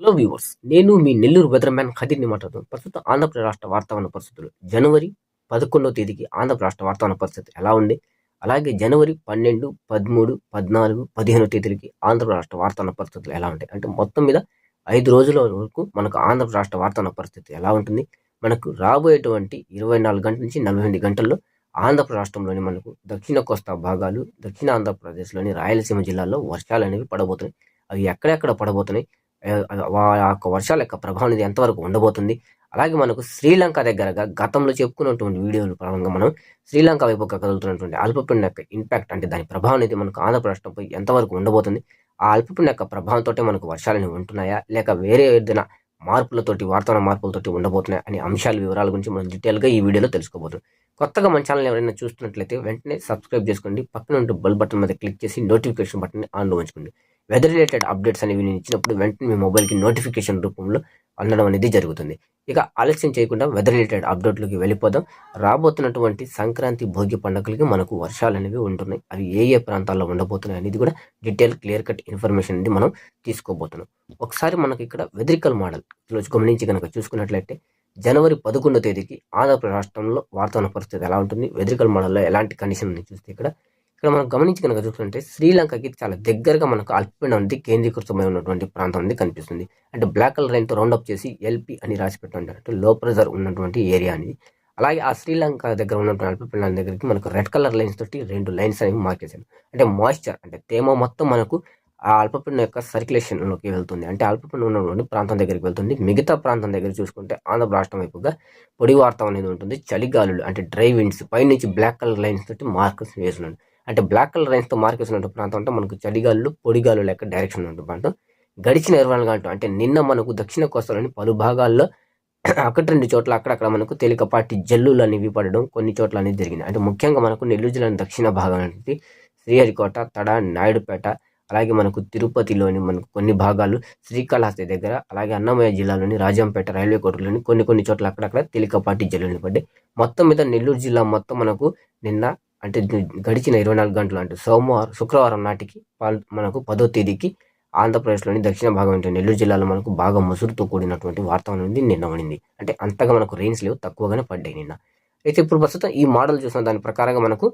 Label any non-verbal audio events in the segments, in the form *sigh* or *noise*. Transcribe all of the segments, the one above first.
Hello viewers నేను మీ Nellore weatherman ఖదీర్ని మాట్లాడుతాను ప్రస్తుతం ఆంధ్రప్రదేశ్ రాష్ట్ర వాతావరణ పరిస్థితులు. జనవరి పదకొండవ తేదీకి ఆంధ్రప్రదేశ్ రాష్ట్ర వాతావరణ పరిస్థితి ఎలా ఉంది? అలాగే జనవరి పన్నెండు పదమూడు పద్నాలుగు పదిహేను తేదీలకి ఆంధ్రప్రదేశ్ రాష్ట్ర వాతావరణ పరిస్థితులు ఎలా ఉంటాయి? అంటే మొత్తం మీద ఐదు రోజుల వరకు మనకు ఆంధ్రప్రదేశ్ రాష్ట్ర వాతావరణ పరిస్థితి ఎలా ఉంటుంది? మనకు రాబోయేటువంటి ఇరవై నాలుగు గంటల నుంచి నలభై ఎనిమిది గంటల్లో ఆంధ్రప్రదేశ్ రాష్ట్రంలోని మనకు దక్షిణ కోస్తా భాగాలు దక్షిణ ఆంధ్రప్రదేశ్లోని రాయలసీమ జిల్లాల్లో వర్షాలు అనేవి పడబోతున్నాయి. అవి ఎక్కడెక్కడ పడబోతున్నాయి? యొక్క వర్షాల యొక్క ప్రభావం అనేది ఎంతవరకు ఉండబోతుంది? అలాగే మనకు శ్రీలంక దగ్గరగా గతంలో చెప్పుకున్నటువంటి వీడియోలు ప్రారంభంగా మనం శ్రీలంక వైపు కదులుతున్నటువంటి అల్పపీడన యొక్క ఇంపాక్ట్ అంటే దాని ప్రభావం అనేది మనకు ఆంధ్రప్రదేశ్పై ఎంతవరకు ఉండబోతుంది? ఆ అల్పపీడన యొక్క ప్రభావంతో మనకు వర్షాలు అనేవి ఉంటున్నాయా? లేక వేరే ఏదైనా మార్పులతోటి వాతావరణ మార్పులతోటి ఉండబోతున్నాయి? అనే అంశాల వివరాల గురించి మనం డీటెయిల్గా ఈ వీడియోలో తెలుసుకోబోతున్నాం. కొత్తగా మన ఛానల్ ఎవరైనా చూస్తున్నట్లయితే వెంటనే సబ్స్క్రైబ్ చేసుకోండి. పక్కన ఉంటే బెల్ బటన్ మీద క్లిక్ చేసి నోటిఫికేషన్ బటన్ ఆన్లో ఉంచుకోండి వెదర్ రిలేటెడ్ అప్డేట్స్ అనేవి నేను ఇచ్చినప్పుడు వెంటనే మీ మొబైల్కి నోటిఫికేషన్ రూపంలో అందడం అనేది జరుగుతుంది. ఇక ఆలస్యం చేయకుండా వెదర్ రిలేటెడ్ అప్డేట్లోకి వెళ్ళిపోదాం. రాబోతున్నటువంటి సంక్రాంతి భోగి పండుగలకి మనకు వర్షాలు అనేవి ఉంటున్నాయి. అవి ఏ ఏ ప్రాంతాల్లో ఉండబోతున్నాయి అనేది కూడా డీటెయిల్ క్లియర్ కట్ ఇన్ఫర్మేషన్ అనేది మనం తీసుకోబోతున్నాం. ఒకసారి మనకి ఇక్కడ వెదరికల్ మోడల్ గమనించి కనుక చూసుకున్నట్లయితే జనవరి పదకొండో తేదీకి ఆంధ్రప్రదేశ్ రాష్ట్రంలో వాతావరణ పరిస్థితి ఎలా ఉంటుంది? వెదరికల్ మోడల్లో ఎలాంటి కండిషన్ ఉంది చూస్తే ఇక్కడ ఇక్కడ మనం గమనించి కనుక చూస్తుంటే శ్రీలంకకి చాలా దగ్గరగా మనకు అల్పపీడనం అనేది కేంద్రీకృతమై ఉన్నటువంటి ప్రాంతం అనేది కనిపిస్తుంది. అంటే బ్లాక్ కలర్ లైన్తో రౌండప్ చేసి ఎల్పి అని రాసి పెట్టండి. అంటే లో ప్రెజర్ ఉన్నటువంటి ఏరియా అనేది. అలాగే ఆ శ్రీలంక దగ్గర ఉన్నటువంటి అల్పపీడనం దగ్గరికి మనకు రెడ్ కలర్ లైన్స్ తోటి రెండు లైన్స్ అనేవి మార్క్ చేశాను అంటే మాయిశ్చర్ అంటే తేమ మొత్తం మనకు ఆ అల్పపీడనం యొక్క సర్క్యులేషన్లోకి వెళ్తుంది. అంటే అల్పపీడనం ఉన్నటువంటి ప్రాంతం దగ్గరికి వెళ్తుంది. మిగతా ప్రాంతం దగ్గర చూసుకుంటే ఆంధ్ర రాష్ట్రం వైపుగా పొడి వార్తం అనేది ఉంటుంది. చలిగాలులు అంటే డ్రై విండ్స్ పైనుంచి బ్లాక్ కలర్ లైన్స్ తోటి మార్క్స్ వేస్తున్నాడు అంటే బ్లాక్ కలర్ లైన్స్తో మార్కెట్స్ ఉన్న ప్రాంతం అంటే మనకు చలిగాలులు పొడిగాలు లెక్క డైరెక్షన్ ఉంటుంది ప్రాంతం. గడిచిన ఇరవై గంటలు అంటే నిన్న మనకు దక్షిణ కోస్తాలోని పలు భాగాల్లో ఒకటి రెండు చోట్ల అక్కడక్కడ మనకు తేలికపాటి జల్లులు అనేవి పడడం కొన్ని చోట్ల అనేది జరిగింది. అంటే ముఖ్యంగా మనకు నెల్లూరు జిల్లాని దక్షిణ భాగం అనేది శ్రీహరికోట తడ నాయుడుపేట అలాగే మనకు తిరుపతిలోని మనకు కొన్ని భాగాలు శ్రీకాళహస్తి దగ్గర అలాగే అన్నమయ్య జిల్లాలోని రాజంపేట రైల్వే కోటలోని కొన్ని కొన్ని చోట్ల అక్కడక్కడ తేలికపాటి జల్లులు పడ్డాయి మొత్తం మీద నెల్లూరు జిల్లా మొత్తం మనకు నిన్న అంటే గడిచిన ఇరవై నాలుగు గంటలు అంటే సోమవారం శుక్రవారం నాటికి మనకు పదో తేదీకి ఆంధ్రప్రదేశ్లోని దక్షిణ భాగం అంటే నెల్లూరు జిల్లాలో మనకు బాగా ముసురుతో కూడినటువంటి వాతావరణం నిన్న ఉండింది అంటే అంతగా మనకు రెయిన్స్ లేవు తక్కువగానే పడ్డాయి నిన్న. అయితే ఇప్పుడు ప్రస్తుతం ఈ మోడల్ చూసిన దాని ప్రకారంగా మనకు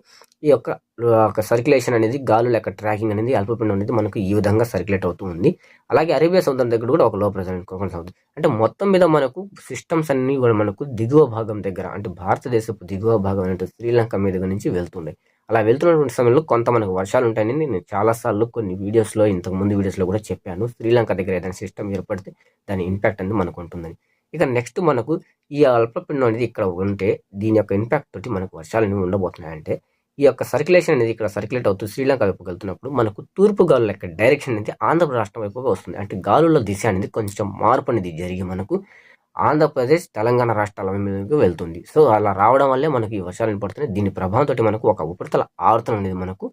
ఈ యొక్క సర్క్యులేషన్ అనేది గాలు లేక ట్రాకింగ్ అనేది అల్పపిండం అనేది మనకు ఈ విధంగా సర్క్యులేట్ అవుతూ ఉంది. అలాగే అరేబియా సముద్రం దగ్గర కూడా ఒక లో ప్రెజర్ కొనసాగుతుంది అంటే మొత్తం మీద మనకు సిస్టమ్స్ అన్ని కూడా మనకు దిగువ భాగం దగ్గర అంటే భారతదేశపు దిగువ భాగం అనేది శ్రీలంక మీద నుంచి వెళ్తున్నాయి. అలా వెళ్తున్నటువంటి సమయంలో కొంత మనకు వర్షాలు ఉంటాయని నేను చాలాసార్లు కొన్ని వీడియోస్లో ఇంతకు ముందు వీడియోస్లో కూడా చెప్పాను. శ్రీలంక దగ్గర ఏదైనా సిస్టమ్ ఏర్పడితే దాని ఇంపాక్ట్ అనేది మనకు ఉంటుందని. ఇక నెక్స్ట్ మనకు ఈ అల్పపిండం అనేది ఇక్కడ ఉంటే దీని యొక్క ఇంపాక్ట్ తోటి మనకు వర్షాలు అనేవి ఉండబోతున్నాయంటే ఈ యొక్క సర్క్యులేషన్ అనేది ఇక్కడ సర్క్యులేట్ అవుతూ శ్రీలంక వైపు వెళ్తున్నప్పుడు మనకు తూర్పు గాలుల యొక్క డైరెక్షన్ అనేది ఆంధ్రప్రదేశ్ రాష్ట్రం వైపుగా వస్తుంది. అంటే గాలుల దిశ అనేది కొంచెం మార్పు అనేది జరిగి మనకు ఆంధ్రప్రదేశ్ తెలంగాణ రాష్ట్రాల మీదకి వెళ్తుంది. సో అలా రావడం వల్లే మనకి ఈ వర్షాలు పడుతున్నాయి దీని ప్రభావంతో మనకు ఒక ఉపరితల ఆవర్తనం అనేది మనకు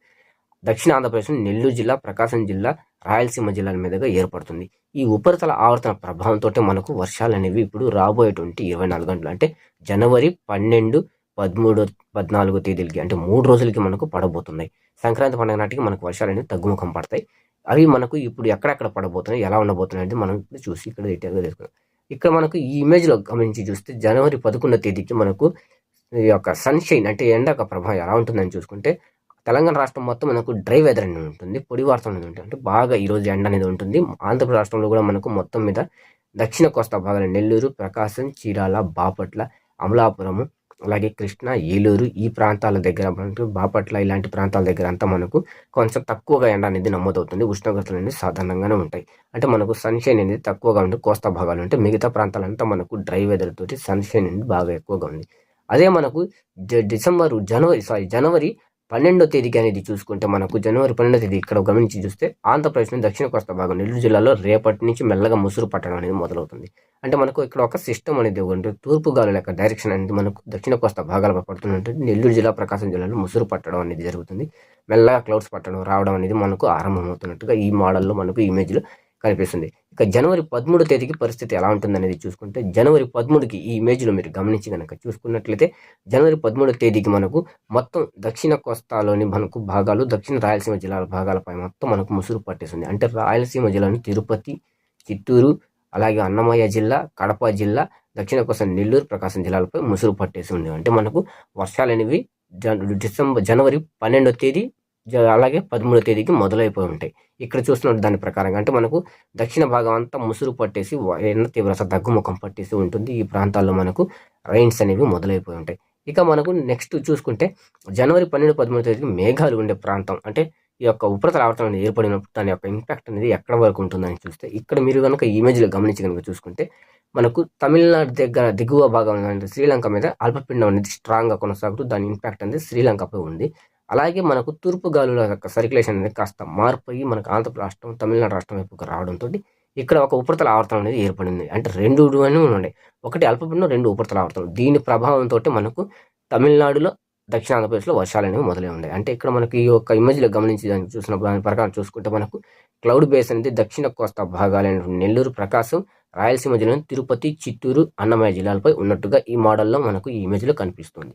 దక్షిణ ఆంధ్రప్రదేశ్ నెల్లూరు జిల్లా ప్రకాశం జిల్లా రాయలసీమ జిల్లాల మీదుగా ఏర్పడుతుంది. ఈ ఉపరితల ఆవర్తన ప్రభావంతో మనకు వర్షాలు అనేవి ఇప్పుడు రాబోయేటువంటి ఇరవై నాలుగు గంటలు అంటే జనవరి పన్నెండు పదమూడు పద్నాలుగు తేదీలకి అంటే మూడు రోజులకి మనకు పడబోతున్నాయి. సంక్రాంతి పండుగ నాటికి మనకు వర్షాలు అనేవి తగ్గుముఖం పడతాయి. అవి మనకు ఇప్పుడు ఎక్కడెక్కడ పడబోతున్నాయి ఎలా ఉండబోతున్నాయి అంటే మనం ఇప్పుడు చూసి ఇక్కడ డీటెయిల్గా తెలుసుకుందాం. ఇక్కడ మనకు ఈ ఇమేజ్లో గమనించి చూస్తే జనవరి పదకొండో తేదీకి మనకు ఈ యొక్క సన్షైన్ అంటే ఎండ యొక్క ప్రభావం ఎలా ఉంటుందని చూసుకుంటే తెలంగాణ రాష్ట్రం మొత్తం మనకు డ్రై వెదర్ అనేది ఉంటుంది పొడి వార్తం అనేది ఉంటుంది. అంటే బాగా ఈరోజు ఎండ అనేది ఉంటుంది. ఆంధ్రప్రదేశ్ రాష్ట్రంలో కూడా మనకు మొత్తం మీద దక్షిణ కోస్తా భాగాలు నెల్లూరు ప్రకాశం చీరాల బాపట్ల అమలాపురము అలాగే కృష్ణ ఏలూరు ఈ ప్రాంతాల దగ్గర మనకు బాపట్ల ఇలాంటి ప్రాంతాల దగ్గర అంతా మనకు కొంచెం తక్కువగా ఎండ అనేది నమోదవుతుంది. ఉష్ణోగ్రతలు అనేది సాధారణంగానే ఉంటాయి. అంటే మనకు సన్షైన్ అనేది తక్కువగా ఉంటుంది కోస్తా భాగాలు ఉంటే మిగతా ప్రాంతాలంతా మనకు డ్రై వెదర్ తోటి సన్షైన్ అనేది బాగా ఎక్కువగా ఉంది. అదే మనకు డిసెంబర్ జనవరి సారీ జనవరి పన్నెండో తేదీకి అనేది చూసుకుంటే మనకు జనవరి పన్నెండో తేదీ ఇక్కడ గమనించి చూస్తే ఆంధ్రప్రదేశ్లోని దక్షిణ కోస్తా భాగం నెల్లూరు జిల్లాలో రేపటి నుంచి మెల్లగా ముసురు పట్టడం అనేది మొదలవుతుంది. అంటే మనకు ఇక్కడ ఒక సిస్టమ్ అనేది ఉంటే తూర్పు గాలుల యొక్క డైరెక్షన్ అనేది మనకు దక్షిణ కోస్తా భాగాలపై పడుతుందంటే నెల్లూరు జిల్లా ప్రకాశం జిల్లాలో ముసురు పట్టడం అనేది జరుగుతుంది. మెల్లగా క్లౌడ్స్ పట్టడం రావడం అనేది మనకు ఆరంభమవుతున్నట్టుగా ఈ మోడల్లో మనకు ఇమేజ్లో కనిపిస్తుంది. ఇక జనవరి పదమూడో తేదీకి పరిస్థితి ఎలా ఉంటుంది అనేది చూసుకుంటే జనవరి పదమూడుకి ఈ ఇమేజ్లో మీరు గమనించి కనుక చూసుకున్నట్లయితే జనవరి పదమూడో తేదీకి మనకు మొత్తం దక్షిణ కోస్తాలోని మనకు భాగాలు దక్షిణ రాయలసీమ జిల్లాల భాగాలపై మొత్తం మనకు ముసురు పట్టేస్తుంది. అంటే రాయలసీమ జిల్లాని తిరుపతి చిత్తూరు అలాగే అన్నమయ్య జిల్లా కడప జిల్లా దక్షిణ కోస్తా నెల్లూరు ప్రకాశం జిల్లాలపై ముసురు పట్టేసి ఉంది అంటే మనకు వర్షాలు అనేవి డిసెంబర్ జనవరి పన్నెండో తేదీ అలాగే పదమూడో తేదీకి మొదలైపోయి ఉంటాయి. ఇక్కడ చూస్తున్న దాని ప్రకారంగా అంటే మనకు దక్షిణ భాగం అంతా ముసురు పట్టేసి ఎండ తీవ్రత దగ్గుముఖం పట్టేసి ఉంటుంది. ఈ ప్రాంతాల్లో మనకు రైన్స్ అనేవి మొదలైపోయి ఉంటాయి. ఇక మనకు నెక్స్ట్ చూసుకుంటే జనవరి పన్నెండు పదమూడు తేదీకి మేఘాలు ఉండే ప్రాంతం. అంటే ఈ యొక్క ఉపరితల ఆవర్తనం అనేది ఏర్పడినప్పుడు దాని యొక్క ఇంపాక్ట్ అనేది ఎక్కడ వరకు ఉంటుందని చూస్తే ఇక్కడ మీరు కనుక ఈ ఇమేజ్లో గమనించి కనుక చూసుకుంటే మనకు తమిళనాడు దగ్గర దిగువ భాగం అంటే శ్రీలంక మీద అల్పపిండం అనేది స్ట్రాంగ్గా కొనసాగుతూ దాని ఇంపాక్ట్ అనేది శ్రీలంకపై ఉంది. అలాగే మనకు తూర్పు గాలుల యొక్క సర్క్యులేషన్ అనేది కాస్త మార్పు అయ్యి మనకు ఆంధ్ర రాష్ట్రం తమిళనాడు రాష్ట్రం వైపుకి రావడంతో ఇక్కడ ఒక ఉపరితల ఆవర్తనం అనేది ఏర్పడింది. అంటే రెండు అని ఉన్నాయి. ఒకటి అల్పపీడనం రెండు ఉపరితల ఆవర్తనం. దీని ప్రభావంతో మనకు తమిళనాడులో దక్షిణ ఆంధ్రప్రదేశ్లో వర్షాలు అనేవి మొదలై ఉన్నాయి. అంటే ఇక్కడ మనకు ఈ యొక్క ఇమేజ్లో గమనించి దాన్ని చూసిన దాని ప్రకారం చూసుకుంటే మనకు క్లౌడ్ బేస్ అనేది దక్షిణ కోస్తా భాగాలైన నెల్లూరు ప్రకాశం రాయలసీమ జిల్లాలో తిరుపతి చిత్తూరు అన్నమయ్య జిల్లాలపై ఉన్నట్టుగా ఈ మోడల్లో మనకు ఈ ఇమేజ్లో కనిపిస్తుంది.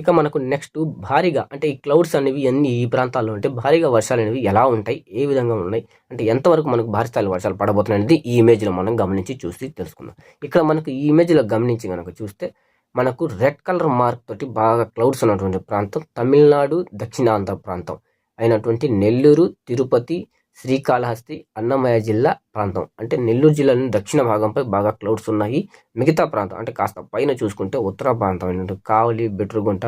ఇక మనకు నెక్స్ట్ భారీగా అంటే ఈ క్లౌడ్స్ అనేవి అన్ని ఈ ప్రాంతాల్లో ఉంటే భారీగా వర్షాలు అనేవి ఎలా ఉంటాయి? ఏ విధంగా ఉన్నాయి? అంటే ఎంతవరకు మనకు భారీ స్థాయిలో వర్షాలు పడబోతున్నాయి అనేది ఈ ఇమేజ్లో మనం గమనించి చూసి తెలుసుకుందాం. ఇక్కడ మనకు ఈ ఇమేజ్లో గమనించి కనుక చూస్తే మనకు రెడ్ కలర్ మార్క్ తోటి బాగా క్లౌడ్స్ ఉన్నటువంటి ప్రాంతం తమిళనాడు దక్షిణాంధ్ర ప్రాంతం అయినటువంటి నెల్లూరు తిరుపతి శ్రీకాళహస్తి అన్నమయ్య జిల్లా ప్రాంతం. అంటే నెల్లూరు జిల్లాలోని దక్షిణ భాగంపై బాగా క్లౌడ్స్ ఉన్నాయి. మిగతా ప్రాంతం అంటే కాస్త పైన చూసుకుంటే ఉత్తర ప్రాంతం అయినటువంటి కావలి బెట్రుగుంట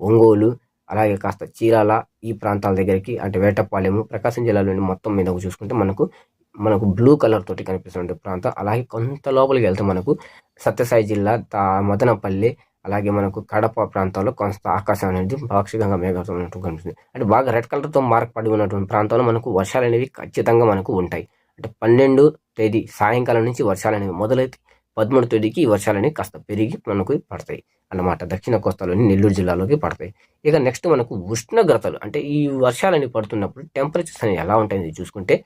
ఒంగోలు అలాగే కాస్త చీరాల ఈ ప్రాంతాల దగ్గరికి అంటే వేటపాలెము ప్రకాశం జిల్లాలోని మొత్తం మీద చూసుకుంటే మనకు మనకు బ్లూ కలర్ తోటి కనిపిస్తుంది ప్రాంతం. అలాగే కొంత లోపలికి వెళ్తే మనకు సత్యసాయి జిల్లా మదనపల్లి అలాగే మనకు కడప ప్రాంతాల్లో కొంత ఆకాశం అనేది పాక్షికంగా మేఘాలతో ఉన్నట్టు కనిపిస్తుంది. అంటే బాగా రెడ్ కలర్తో మార్క్ పడి ఉన్నటువంటి ప్రాంతాల్లో మనకు వర్షాలు అనేవి ఖచ్చితంగా మనకు ఉంటాయి. అంటే పన్నెండు తేదీ సాయంకాలం నుంచి వర్షాలు అనేవి మొదలైతే పదమూడు తేదీకి ఈ వర్షాలు అనేవి కాస్త పెరిగి మనకు పడతాయి అన్నమాట. దక్షిణ కోస్తాలోని నెల్లూరు జిల్లాలోకి పడతాయి. ఇక నెక్స్ట్ మనకు ఉష్ణోగ్రతలు అంటే ఈ వర్షాలు అనేవి పడుతున్నప్పుడు టెంపరేచర్స్ అనేవి ఎలా ఉంటాయని చూసుకుంటే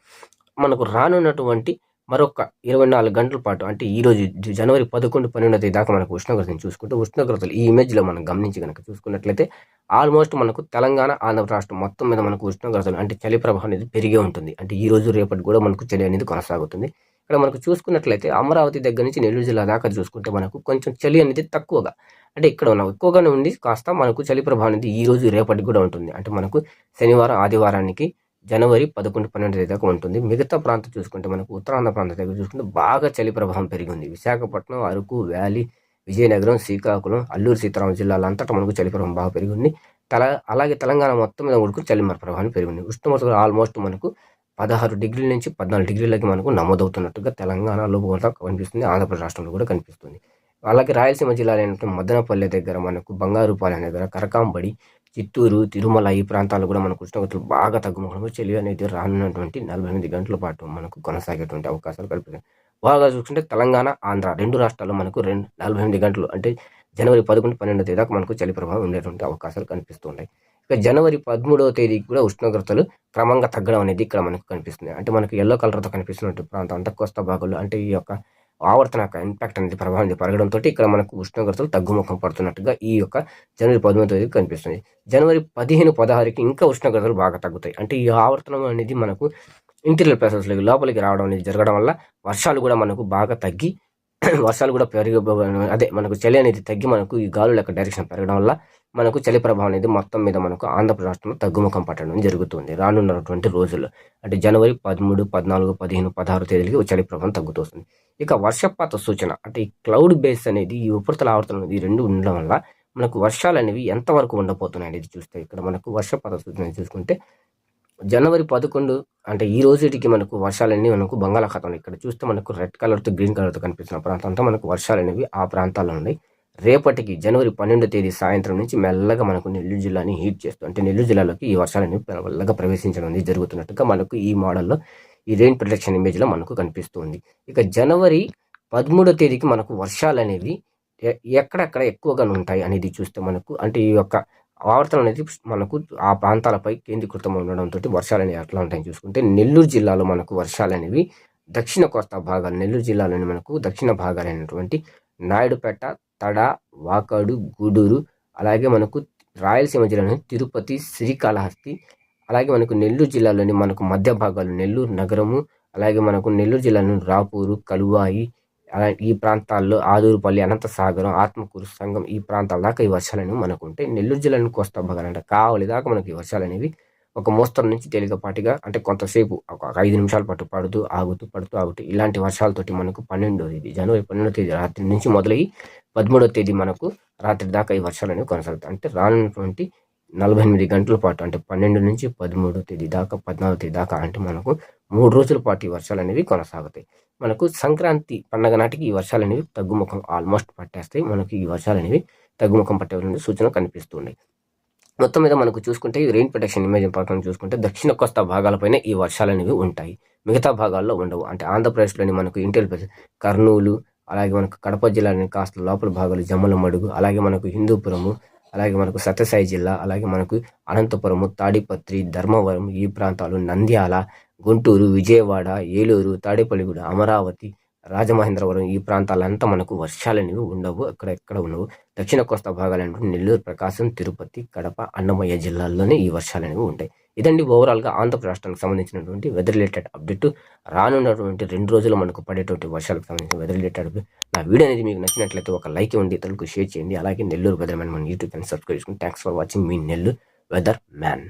మనకు రానున్నటువంటి మరొక ఇరవై నాలుగు గంటల పాటు అంటే ఈ రోజు జనవరి పదకొండు పన్నెండో తేదీ దాకా మనకు ఉష్ణోగ్రతను చూసుకుంటే ఉష్ణోగ్రతలు ఈ ఇమేజ్లో మనం గమనించి కనుక చూసుకున్నట్లయితే ఆల్మోస్ట్ మనకు తెలంగాణ ఆంధ్ర రాష్ట్రం మొత్తం మీద మనకు ఉష్ణోగ్రతలు అంటే చలి ప్రభావం అనేది పెరిగే ఉంటుంది. అంటే ఈ రోజు రేపటి కూడా మనకు చలి అనేది కొనసాగుతుంది. ఇక్కడ మనకు చూసుకున్నట్లయితే అమరావతి దగ్గర నుంచి నెల్లూరు జిల్లా దాకా చూసుకుంటే మనకు కొంచెం చలి అనేది తక్కువగా అంటే ఇక్కడ ఉన్న ఎక్కువగానే ఉండి కాస్త మనకు చలి ప్రభావం అనేది ఈ రోజు రేపటికి కూడా ఉంటుంది. అంటే మనకు శనివారం ఆదివారానికి జనవరి పదకొండు పన్నెండు తేదీ దాకా ఉంటుంది. మిగతా ప్రాంతం చూసుకుంటే మనకు ఉత్తరాంధ్ర ప్రాంతం దగ్గర చూసుకుంటే బాగా చలి ప్రభావం పెరిగింది. విశాఖపట్నం అరకు వ్యాలీ విజయనగరం శ్రీకాకుళం అల్లూరు సీతారామ జిల్లాలంతటా మనకు చలి ప్రభావం బాగా పెరిగింది. తల అలాగే తెలంగాణ మొత్తం మీద కూడా చలి ప్రభావం పెరిగింది. ఉష్ణోగ్రత ఆల్మోస్ట్ మనకు పదహారు డిగ్రీల నుంచి పద్నాలుగు డిగ్రీలకి మనకు నమోదవుతున్నట్టుగా తెలంగాణలో కూడా కనిపిస్తుంది. ఆంధ్రప్రదేశ్ రాష్ట్రంలో కూడా కనిపిస్తుంది. అలాగే రాయలసీమ జిల్లాలో అయినటువంటి మదనపల్లె దగ్గర మనకు బంగారుపాలెం దగ్గర కరకాంబడి చిత్తూరు తిరుమల ఈ ప్రాంతాల్లో కూడా మనకు ఉష్ణోగ్రతలు బాగా తగ్గుముఖంలో చలి అనేది రానున్నటువంటి నలభై ఎనిమిది గంటల పాటు మనకు కొనసాగేటువంటి అవకాశాలు కల్పిస్తాయి. బాగా చూసుకుంటే తెలంగాణ ఆంధ్ర రెండు రాష్ట్రాల్లో మనకు రెండు నలభై ఎనిమిది గంటలు అంటే జనవరి పదకొండు పన్నెండో తేదీ దాకా మనకు చలి ప్రభావం ఉండేటువంటి అవకాశాలు కనిపిస్తున్నాయి. ఇక జనవరి పదమూడవ తేదీకి కూడా ఉష్ణోగ్రతలు క్రమంగా తగ్గడం అనేది ఇక్కడ మనకు కనిపిస్తుంది. అంటే మనకు ఎల్లో కలర్తో కనిపిస్తున్నటువంటి ప్రాంతం అంతా కోస్తా భాగంలో అంటే ఈ యొక్క ఆవర్తన యొక్క ఇంపాక్ట్ అనేది ప్రభావం పెరగడంతో ఇక్కడ మనకు ఉష్ణోగ్రతలు తగ్గుముఖం పడుతున్నట్టుగా ఈ యొక్క జనవరి పదమూడు తేదీ కనిపిస్తుంది. జనవరి పదిహేను పదహారుకి ఇంకా ఉష్ణోగ్రతలు బాగా తగ్గుతాయి. అంటే ఈ ఆవర్తనం అనేది మనకు ఇంటీరియర్ ప్లేసెస్లో లోపలికి రావడం అనేది జరగడం వల్ల వర్షాలు కూడా మనకు బాగా తగ్గి *clears throat* వర్షాలు కూడా పెరిగి అదే మనకు చలి అనేది తగ్గి మనకు ఈ గాలుల యొక్క డైరెక్షన్ పెరగడం వల్ల మనకు చలి ప్రభావం అనేది మొత్తం మీద మనకు ఆంధ్రప్రదేశ్ రాష్ట్రంలో తగ్గుముఖం పట్టడం జరుగుతుంది. రానున్నటువంటి రోజుల్లో అంటే జనవరి పదమూడు పద్నాలుగు పదిహేను పదహారు తేదీలకి చలి ప్రభావం తగ్గుతూ ఇక వర్షపాత సూచన అంటే ఈ క్లౌడ్ బేస్ అనేది ఈ ఉపరితల ఆవర్తనం అనేది ఈ రెండు ఉండడం వల్ల మనకు వర్షాలు అనేవి ఎంతవరకు ఉండబోతున్నాయి అనేది చూస్తే ఇక్కడ మనకు వర్షపాత సూచన చూసుకుంటే జనవరి పదకొండు అంటే ఈ రోజుటికి మనకు వర్షాలన్నీ మనకు బంగాళాఖాతంలో ఇక్కడ చూస్తే మనకు రెడ్ కలర్తో గ్రీన్ కలర్తో కనిపిస్తున్న ప్రాంతం అంతా మనకు వర్షాలు అనేవి ఆ ప్రాంతాల్లో ఉన్నాయి. రేపటికి జనవరి పన్నెండో తేదీ సాయంత్రం నుంచి మెల్లగా మనకు నెల్లూరు జిల్లాని హీట్ చేస్తూ అంటే నెల్లూరు జిల్లాలోకి ఈ వర్షాలని మెల్లగా ప్రవేశించడం అనేది జరుగుతున్నట్టుగా మనకు ఈ మోడల్లో ఈ రెయిన్ ప్రొటెక్షన్ ఇమేజ్లో మనకు కనిపిస్తుంది. ఇక జనవరి పదమూడో తేదీకి మనకు వర్షాలు అనేవి ఎక్కడెక్కడ ఎక్కువగా ఉంటాయి అనేది చూస్తే మనకు అంటే ఈ యొక్క ఆవర్తనం అనేది మనకు ఆ ప్రాంతాలపై కేంద్రీకృతం ఉండడంతో వర్షాలు అనేవి ఎట్లా ఉంటాయని చూసుకుంటే నెల్లూరు జిల్లాలో మనకు వర్షాలు అనేవి దక్షిణ కోస్తా భాగాలు నెల్లూరు జిల్లాలోని మనకు దక్షిణ భాగాలైనటువంటి నాయుడుపేట తడ వాకాడు గూడూరు అలాగే మనకు రాయలసీమ జిల్లాలోని తిరుపతి శ్రీకాళహస్తి అలాగే మనకు నెల్లూరు జిల్లాలోని మనకు మధ్య భాగాలు నెల్లూరు నగరము అలాగే మనకు నెల్లూరు జిల్లాలో రాపూరు కలువాయి అలా ఈ ప్రాంతాల్లో ఆదూరుపల్లి అనంతసాగరం ఆత్మకూరు సంఘం ఈ ప్రాంతాల దాకా ఈ వర్షాలు అనేవి మనకు ఉంటాయి నెల్లూరు జిల్లాను కోస్తా భాగాలంటే కావలి దాకా మనకి ఈ వర్షాలు అనేవి ఒక మోస్తరు నుంచి తేలికపాటిగా అంటే కొంతసేపు ఒక ఐదు నిమిషాల పాటు పడుతూ ఆగుతూ పడుతూ ఆగుతూ ఇలాంటి వర్షాలతోటి మనకు పన్నెండో తేదీ జనవరి పన్నెండో తేదీ రాత్రి నుంచి మొదలయ్యి పదమూడో తేదీ మనకు రాత్రి దాకా ఈ వర్షాలు అనేవి కొనసాగుతాయి. అంటే రానున్నటువంటి నలభై ఎనిమిది గంటల పాటు అంటే పన్నెండు నుంచి పదమూడో తేదీ దాకా పద్నాలుగో తేదీ దాకా అంటే మనకు మూడు రోజుల పాటు ఈ వర్షాలు అనేవి కొనసాగుతాయి. మనకు సంక్రాంతి పండగ నాటికి ఈ వర్షాలు అనేవి తగ్గుముఖం ఆల్మోస్ట్ పట్టేస్తాయి. మనకి ఈ వర్షాలు అనేవి తగ్గుముఖం పట్టే సూచన కనిపిస్తున్నాయి మొత్తం మీద మనకు చూసుకుంటే ఈ రెయిన్ ప్రొటెక్షన్ ఇమేజ్ ప్రకారం చూసుకుంటే దక్షిణ కోస్తా భాగాలపైన ఈ వర్షాలు అనేవి ఉంటాయి. మిగతా భాగాల్లో ఉండవు. అంటే ఆంధ్రప్రదేశ్లోని మనకు ఇంటెల్ కర్నూలు అలాగే మనకు కడప జిల్లాలోని కాస్త లోపల భాగాలు జమ్మల మడుగు అలాగే మనకు హిందూపురము అలాగే మనకు సత్యసాయి జిల్లా అలాగే మనకు అనంతపురము తాడిపత్రి ధర్మవరం ఈ ప్రాంతాలు నంద్యాల గుంటూరు విజయవాడ ఏలూరు తాడేపల్లిగూడ అమరావతి రాజమహేంద్రవరం ఈ ప్రాంతాలంతా మనకు వర్షాలు అనేవి ఉండవు అక్కడ ఎక్కడ ఉండవు. దక్షిణ కోస్తా భాగాలంటే నెల్లూరు ప్రకాశం తిరుపతి కడప అన్నమయ్య జిల్లాల్లోనే ఈ వర్షాలు అనేవి ఉంటాయి. ఇదండి ఓవరాల్గా ఆంధ్ర రాష్ట్రానికి సంబంధించినటువంటి వెదర్ రిలేటెడ్ అప్డేట్ రానున్నటువంటి రెండు రోజులు మనకు పడేటువంటి వర్షాలకు సంబంధించిన వెదర్ రిలేటెడ్ నా వీడియో అనేది మీకు నచ్చినట్లయితే ఒక లైక్ ఇవ్వండి ఇతరులకు షేర్ చేయండి. అలాగే నెల్లూరు వెదర్ మ్యాన్ మన యూట్యూబ్ ఛానల్ సబ్స్క్రైబ్ చేసుకుని థ్యాంక్స్ ఫర్ వాచింగ్ మీ నెల్లూరు వెదర్ మ్యాన్